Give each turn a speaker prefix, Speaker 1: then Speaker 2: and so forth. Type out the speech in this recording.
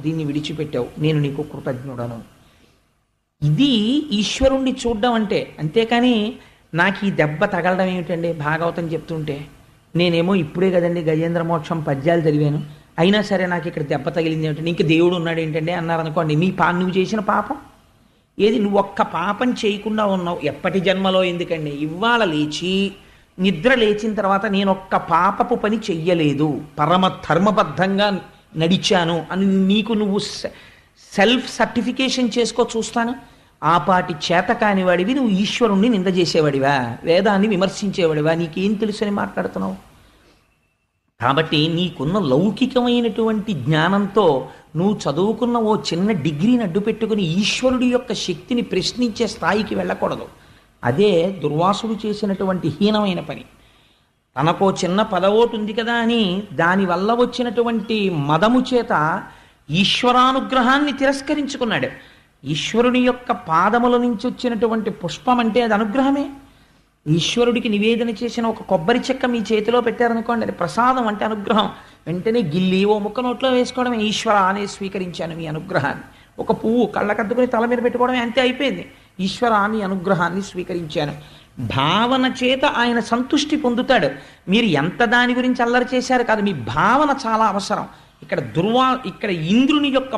Speaker 1: దీన్ని విడిచిపెట్టావు. నేను నీకు కృతజ్ఞుడను. ఇది ఈశ్వరుణ్ణి చూడడం అంటే. అంతేకాని నాకు ఈ దెబ్బ తగలడం ఏమిటండి? భాగవతం చెప్తుంటే నేనేమో ఇప్పుడే కదండి గజేంద్ర మోక్షం పద్యాలు చదివాను. అయినా సరే నాకు ఇక్కడ దెబ్బ తగిలింది ఏమిటండి? ఇంక దేవుడు ఉన్నాడు ఏంటండి అన్నారనుకోండి నీ పా నువ్వు చేసిన పాపం. ఏది? నువ్వు ఒక్క పాపం చేయకుండా ఉన్నావు. ఎప్పటి జన్మలో ఎందుకండి? ఇవాళ లేచి నిద్ర లేచిన తర్వాత నేను ఒక్క పాపపు పని చెయ్యలేదు. పరమ ధర్మబద్ధంగా నడిచాను అని నీకు నువ్వు సె- సెల్ఫ్ సర్టిఫికేషన్ చేసుకో చూస్తాను. ఆ పాటి చేత కానివాడివి నువ్వు ఈశ్వరుణ్ణి నింద చేసేవాడివా? వేదాన్ని విమర్శించేవాడివా? నీకేం తెలుసని మాట్లాడుతున్నావు? కాబట్టి నీకున్న లౌకికమైనటువంటి జ్ఞానంతో నువ్వు చదువుకున్న ఓ చిన్న డిగ్రీని అడ్డు పెట్టుకుని ఈశ్వరుడి యొక్క శక్తిని ప్రశ్నించే స్థాయికి వెళ్ళకూడదు. అదే దుర్వాసుడు చేసినటువంటి హీనమైన పని. తనకో చిన్న పదవోటుంది కదా అని దానివల్ల వచ్చినటువంటి మదము చేత ఈశ్వరానుగ్రహాన్ని తిరస్కరించుకున్నాడు. ఈశ్వరుని యొక్క పాదముల నుంచి వచ్చినటువంటి పుష్పం అంటే అది అనుగ్రహమే. ఈశ్వరుడికి నివేదన చేసిన ఒక కొబ్బరి చెక్క మీ చేతిలో పెట్టారనుకోండి అది ప్రసాదం అంటే అనుగ్రహం. వెంటనే గిల్లి ఓ ముక్క నోట్లో వేసుకోవడమే. ఈశ్వర అనే స్వీకరించాను మీ అనుగ్రహాన్ని. ఒక పువ్వు కళ్ళకద్దుకుని తల మీద పెట్టుకోవడమే అంతే అయిపోయింది. ఈశ్వరాని అనుగ్రహాన్ని స్వీకరించాను. భావన చేత ఆయన సంతుష్టి పొందుతాడు. మీరు ఎంత దాని గురించి అల్లరి చేశారు కాదు మీ భావన చాలా అవసరం. ఇక్కడ దుర్వా ఇక్కడ ఇంద్రుని యొక్క